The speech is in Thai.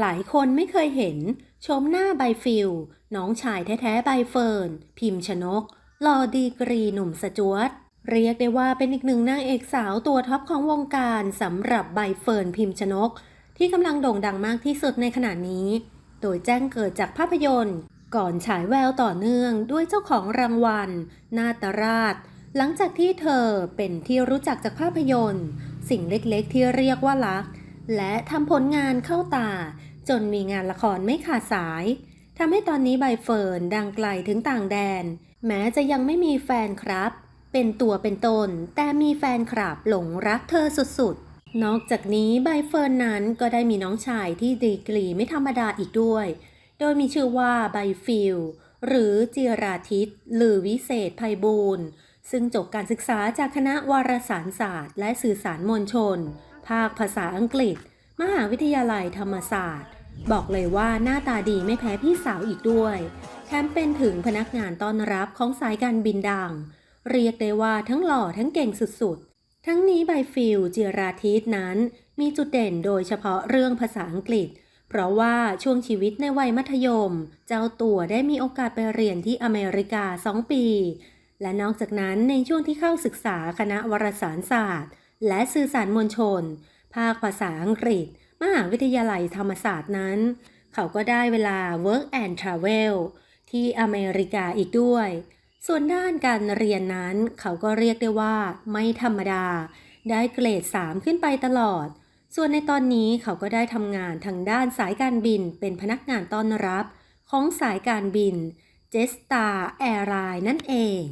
หลายคนไม่เคยเห็น ชมหน้าใบฟิลน้องชายแท้ ๆ ใบเฟิร์น พิมพ์ชนกลอดีกรีหนุ่มสจวตเรียกได้ว่าเป็นอีกหนึ่งนางเอกสาวตัวท็อปของวงการสำหรับใบเฟิร์นพิมพ์ชนก ที่กำลังโด่งดังมากที่สุดในขณะนี้ โดยแจ้งเกิดจากภาพยนตร์ ก่อนฉายแววต่อเนื่องด้วยเจ้าของรางวัล นาตราช หลังจากที่เธอเป็นที่รู้จักจากภาพยนตร์ สิ่งเล็กๆที่เรียกว่ารัก และทำผลงานเข้าตา จนมีงานละครไม่ขาดสายทำให้ตอนนี้ใบเฟิร์นดังไกลถึงต่างแดน แม้จะยังไม่มีแฟนครับ เป็นตัวเป็นตน แต่มีแฟนคลับหลงรักเธอสุดๆ นอกจากนี้ใบเฟิร์นนั้นก็ได้มีน้องชายที่ดีกรีไม่ธรรมดาอีกด้วย โดยมีชื่อว่าใบฟิลหรือจิราทิตหรือวิเศษภัยบูรณ์ซึ่งจบการศึกษาจากคณะวารสารศาสตร์ และสื่อสารมวลชน ภาคภาษาอังกฤษ มหาวิทยาลัยธรรมศาสตร์ บอกเลยว่าหน้าตาดีไม่แพ้พี่สาวอีกด้วย แถมเป็นถึงพนักงานต้อนรับของสายการบินดัง เรียกได้ว่าทั้งหล่อทั้งเก่งสุดๆ ทั้งนี้ใบฟิลจิราทิตนั้น มีจุดเด่นโดยเฉพาะเรื่องภาษาอังกฤษ เพราะว่าช่วงชีวิตในวัยมัธยม เจ้าตัวได้มีโอกาสไปเรียนที่อเมริกา 2 ปี และนอกจากนั้นในช่วงที่เข้าศึกษาคณะวารสารศาสตร์ และสื่อสารมวลชน ภาคภาษาอังกฤษ มหาวิทยาลัยธรรมศาสตร์นั้น เขาก็ได้เวลา work and travel ที่อเมริกาอีกด้วย ส่วนด้านการเรียนนั้นเขาก็เรียกได้ว่า ไม่ธรรมดา ได้เกรด 3 ขึ้นไปตลอด ส่วนในตอนนี้เขาก็ได้ทำงานทางด้านสายการบินเป็นพนักงานต้อนรับ ของสายการบิน Jetstar Airline นั่นเอง